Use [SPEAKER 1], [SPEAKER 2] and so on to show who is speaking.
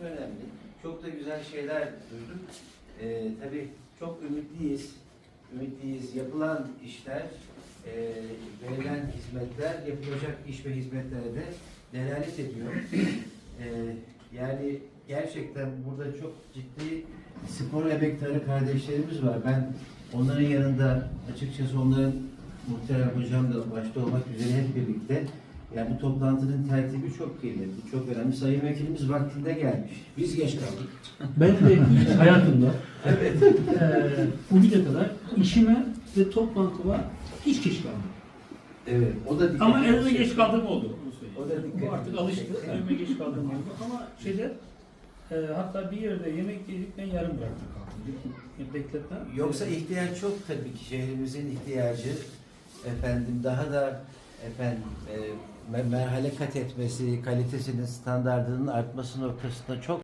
[SPEAKER 1] önemli. Çok da güzel şeyler duyduk. Ee, tabii çok ümitliyiz. Ümitliyiz. Yapılan işler, e, verilen hizmetler, yapılacak iş ve hizmetlere de delalet ediyor. Ee, yani gerçekten burada çok ciddi spor emektarı kardeşlerimiz var. Ben onların yanında açıkçası onların muhterem hocam da başta olmak üzere hep birlikte yani bu toplantının tertibi çok kıymetli, çok önemli. Sayın Vekilimiz vaktinde gelmiş. Biz geç kaldık.
[SPEAKER 2] Ben de hayatımda
[SPEAKER 1] Evet.
[SPEAKER 2] eee bugüne kadar işime ve toplantıma hiç geç kalmadım.
[SPEAKER 1] Evet. O da dikkat
[SPEAKER 2] Ama
[SPEAKER 1] edecek.
[SPEAKER 2] geç kaldığım oldu. Onu söyleyeyim.
[SPEAKER 1] O da dikkat
[SPEAKER 2] Bu artık alıştı. Evime geç kaldığım oldu. Ama şeyde eee, hatta bir yerde yemek yedik ben yarım bıraktım kalktım. Bekletmem.
[SPEAKER 1] Yoksa ihtiyaç çok tabii ki şehrimizin ihtiyacı efendim daha da efendim e, me- merhale kat etmesi, kalitesinin standartının artması noktasında çok